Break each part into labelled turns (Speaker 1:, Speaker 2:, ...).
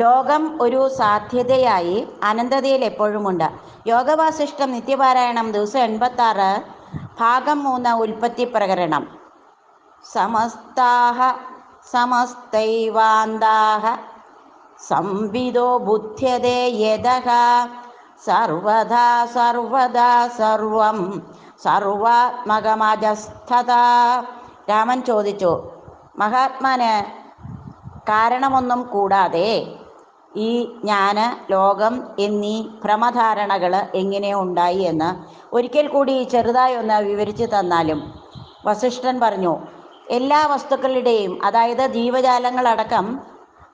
Speaker 1: ലോകം ഒരു സാധ്യതയായി അനന്തതയിൽ എപ്പോഴുമുണ്ട്. യോഗവാസിഷ്ടം നിത്യപാരായണം ദിവസം എൺപത്താറ് ഭാഗം മൂന്ന് ഉൽപ്പത്തി പ്രകരണം സമസ്താഹ സമസ്തൈവാന്താഹ സംവിദോ ബുദ്ധ്യതേ യഥ സർവദാ സർവദാ സർവം സർവാത്മകമജസ്ഥത. രാമൻ ചോദിച്ചു മഹാത്മാന് കാരണമൊന്നും കൂടാതെ ഈ ജ്ഞാന ലോകം എന്നീ ഭ്രമധാരണകൾ എങ്ങനെ ഉണ്ടായി എന്ന് ഒരിക്കൽ കൂടി ചെറുതായി ഒന്ന് വിവരിച്ചു തന്നാലും വസിഷ്ഠൻ പറഞ്ഞു എല്ലാ വസ്തുക്കളുടെയും അതായത് ജീവജാലങ്ങളടക്കം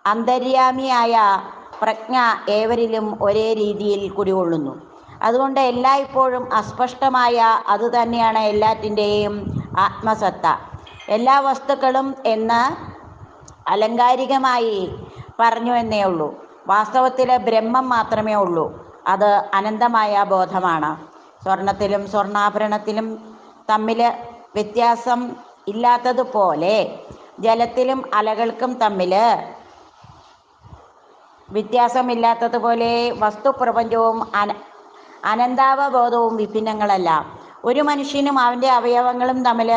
Speaker 1: അന്തര്യാമിയായ പ്രജ്ഞ ഏവരിലും ഒരേ രീതിയിൽ കുടികൊള്ളുന്നു. അതുകൊണ്ട് എല്ലായ്പ്പോഴും അസ്പഷ്ടമായ അതുതന്നെയാണ് എല്ലാറ്റിന്റെയും ആത്മസത്ത. എല്ലാ വസ്തുക്കളും എന്ന് അലങ്കാരികമായി പറഞ്ഞു എന്നേ ഉള്ളൂ. വാസ്തവത്തിൽ ബ്രഹ്മം മാത്രമേ ഉള്ളൂ. അത് അനന്തമായ ബോധമാണ്. സ്വർണത്തിലും സ്വർണാഭരണത്തിലും തമ്മിൽ വ്യത്യാസം ഇല്ലാത്തതുപോലെ ജലത്തിലും അലകൾക്കും തമ്മിൽ വ്യത്യാസമില്ലാത്തതുപോലെ വസ്തുപ്രപഞ്ചവും അന അനന്താവബോധവും വിഭിന്നങ്ങളല്ല. ഒരു മനുഷ്യനും അവന്റെ അവയവങ്ങളും തമ്മിൽ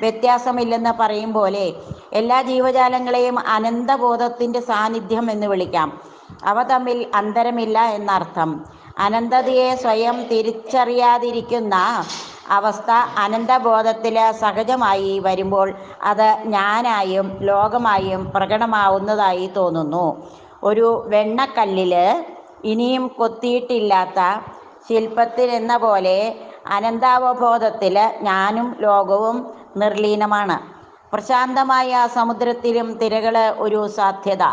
Speaker 1: വ്യത്യാസമില്ലെന്ന് പറയും പോലെ എല്ലാ ജീവജാലങ്ങളെയും അനന്തബോധത്തിന്റെ സാന്നിധ്യം എന്ന് വിളിക്കാം. അവ തമ്മിൽ അന്തരമില്ല എന്നർത്ഥം. അനന്തതയെ സ്വയം തിരിച്ചറിയാതിരിക്കുന്ന അവസ്ഥ അനന്തബോധത്തിൽ സഹജമായി വരുമ്പോൾ അത് ഞാനായും ലോകമായും പ്രകടമാവുന്നതായി തോന്നുന്നു. ഒരു വെണ്ണക്കല്ലിൽ ഇനിയും കൊത്തിയിട്ടില്ലാത്ത ശില്പത്തിൽ എന്ന പോലെ അനന്താവബോധത്തിൽ ഞാനും ലോകവും നിർലീനമാണ്. പ്രശാന്തമായ സമുദ്രത്തിലും തിരകൾ ഒരു സാധ്യത.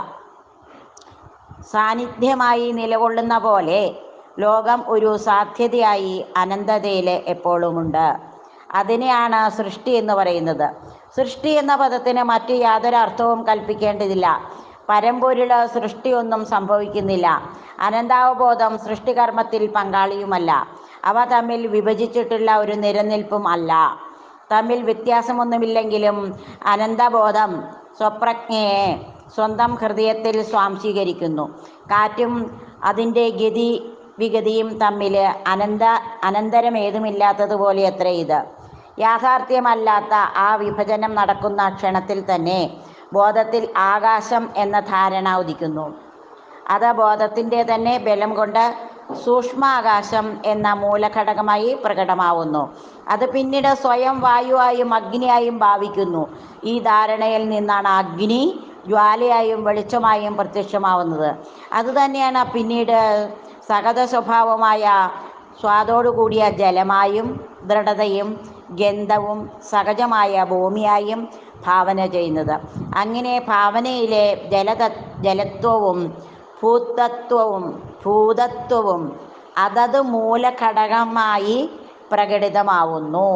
Speaker 1: സാന്നിധ്യമായി നിലകൊള്ളുന്ന പോലെ ലോകം ഒരു സാധ്യതയായി അനന്തതയിൽ എപ്പോഴുമുണ്ട്. അതിനെയാണ് സൃഷ്ടി എന്ന് പറയുന്നത്. സൃഷ്ടി എന്ന പദത്തിന് മറ്റു യാതൊരു അർത്ഥവും കൽപ്പിക്കേണ്ടതില്ല. പരമ്പൊരുൾ സൃഷ്ടിയൊന്നും സംഭവിക്കുന്നില്ല. അനന്താവബോധം സൃഷ്ടികർമ്മത്തിൽ പങ്കാളിയുമല്ല. അവ തമ്മിൽ വിഭജിച്ചിട്ടുള്ള ഒരു നിലനിൽപ്പും അല്ല. തമ്മിൽ വ്യത്യാസമൊന്നുമില്ലെങ്കിലും അനന്തബോധം സ്വപ്രജ്ഞയെ സ്വന്തം ഹൃദയത്തിൽ സ്വാംശീകരിക്കുന്നു. കാറ്റും അതിന്റെ ഗതി വിഗതിയും തമ്മിൽ അനന്ത അനന്തരം ഏതുമില്ലാത്തതുപോലെ അത്ര ഇത്. യാഥാർത്ഥ്യമല്ലാത്ത ആ വിഭജനം നടക്കുന്ന ക്ഷണത്തിൽ തന്നെ ബോധത്തിൽ ആകാശം എന്ന ധാരണ ഉദിക്കുന്നു. അത് ബോധത്തിന്റെ തന്നെ ബലം കൊണ്ട് സൂക്ഷ്മാകാശം എന്ന മൂലഘടകമായി പ്രകടമാവുന്നു. അത് പിന്നീട് സ്വയം വായുവായും അഗ്നിയായും ഭാവിക്കുന്നു. ഈ ധാരണയിൽ നിന്നാണ് അഗ്നി ജ്വാലയായും വെളിച്ചമായും പ്രത്യക്ഷമാവുന്നത്. അതുതന്നെയാണ് പിന്നീട് സഹത സ്വഭാവമായ സ്വാദോടുകൂടിയ ജലമായും ദൃഢതയും ഗന്ധവും സഹജമായ ഭൂമിയായും ഭാവന ചെയ്യുന്നത്. അങ്ങനെ ഭാവനയിലെ ജലത ജലത്വവും ഭൂതത്വവും ഭൂതത്വവും അതത് മൂലഘടകമായി പ്രകടിതമാവുന്നു.